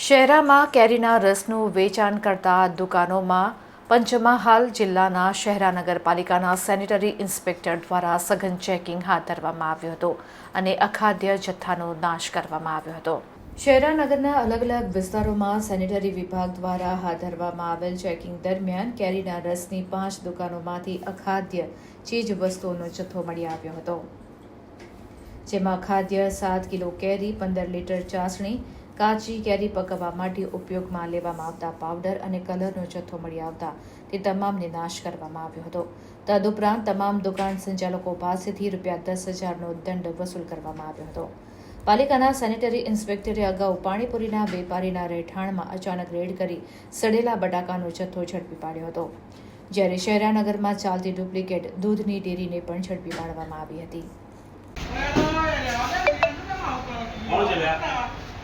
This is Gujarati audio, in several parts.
શહેરામાં કેરીના રસનું વેચાણ કરતા દુકાનોમાં પંચમહાલ જિલ્લાના શહેરા નગરપાલિકાના સેનિટરી ઇન્સ્પેક્ટર દ્વારા સઘન ચેકિંગ હાથ ધરવામાં આવ્યું હતું અને અખાદ્ય જથ્થાનો નાશ કરવામાં આવ્યો હતો. શહેરા નગરના અલગ અલગ વિસ્તારોમાં સેનિટરી વિભાગ દ્વારા હાથ ધરવામાં આવેલ ચેકિંગ દરમિયાન કેરીના રસની પાંચ દુકાનોમાંથી અખાદ્ય ચીજ વસ્તુઓનો જથ્થો મળી આવ્યો હતો. જેમાં ખાદ્ય સાત કિલો કેરી, પંદર લીટર ચાસણી કાચી કેરી પકવવા માટે ઉપયોગમાં લેવામાં આવતા પાવડર અને કલરનો જથ્થો મળી આવતા તે તમામને નાશ કરવામાં આવ્યો હતો તદુપરાંત તમામ દુકાન સંચાલકો પાસેથી રૂપિયા દસ હજારનો દંડ વસૂલ કરવામાં આવ્યો હતો પાલિકાના સેનેટરી ઇન્સ્પેક્ટરે અગાઉ પાણીપુરીના વેપારીના રહેઠાણમાં અચાનક રેડ કરી સડેલા બટાકાનો જથ્થો ઝડપી પાડ્યો હતો જ્યારે શહેરાનગરમાં ચાલતી ડુપ્લિકેટ દૂધની ડેરીને પણ ઝડપી પાડવામાં આવી હતી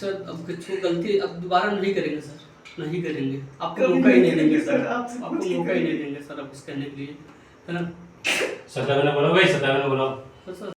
सर अब कुछ गलती अब दोबारा नहीं करेंगे सर। नहीं करेंगे। आपको मौका ही नहीं देंगे सर। आपको मौका ही नहीं देंगे सर अब कुछ कहने के लिए है ना? सदावे ने बोला भाई सदावे ने बोला सर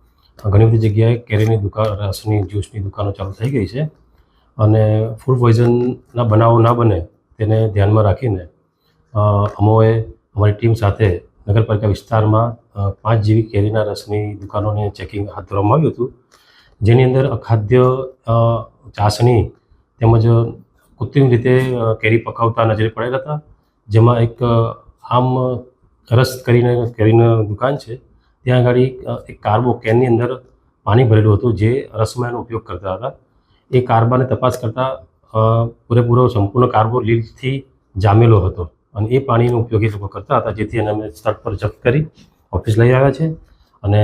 ઘણી બધી જગ્યાએ કેરીની દુકાન, રસની, જ્યુસની દુકાનો ચાલુ થઈ ગઈ છે. અને ફૂડ પોઈઝનના બનાવો ના બને તેને ધ્યાનમાં રાખીને અમોએ અમારી ટીમ સાથે નગરપાલિકા વિસ્તારમાં પાંચ જેવી કેરીના રસની દુકાનોને ચેકિંગ હાથ ધરવામાં આવ્યું હતું. જેની અંદર અખાદ્ય ચાસણી તેમજ કૃત્રિમ રીતે કેરી પકાવતા નજરે પડેલા હતા. જેમાં એક આમ રસ કરીને કેરીની દુકાન છે. ત્યાં આગળ એક કાર્બો કેનની અંદર પાણી ભરેલું હતું જે રસમાં ઉપયોગ કરતા હતા. એ કાર્બાને તપાસ કરતાં પૂરેપૂરો સંપૂર્ણ કાર્બો લીલથી જામેલો હતો અને એ પાણીનો ઉપયોગ એ લોકો કરતા હતા, જેથી એને અમે સ્થળ પર જપ્ત કરી ઓફિસ લઈ આવ્યા છે. અને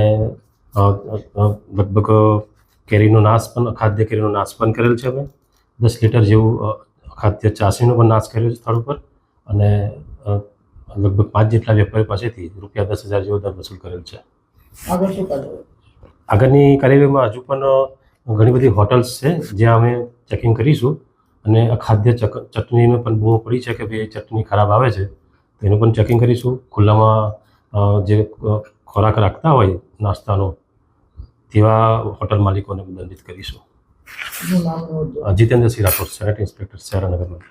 લગભગ કેરીનો નાશ પણ ખાદ્ય કેરીનો નાશ પણ કરેલ છે અમે. દસ લીટર જેવું ખાદ્ય ચાસણીનો પણ નાશ કર્યો છે સ્થળ ઉપર. અને લગભગ પાંચ જેટલા વેપારી પાસેથી રૂપિયા દસ હજાર જેવો દર વસૂલ કરેલ છે. આગળ શું આગળની કાર્યવાહીમાં હજુ પણ ઘણી બધી હોટલ્સ છે જ્યાં અમે ચેકિંગ કરીશું અને ખાદ્ય ચક ચટણીનો પણ બૂમો પડી છે કે ભાઈ ચટણી ખરાબ આવે છે તો એનું પણ ચેકિંગ કરીશું. ખુલ્લામાં જે ખોરાક રાખતા હોય નાસ્તાનો તેવા હોટલ માલિકોને દંડિત કરીશું. જીતેન્દ્રસિંહ રાઠોડ સેનેટ ઇન્સ્પેક્ટર શહેરાનગરમાં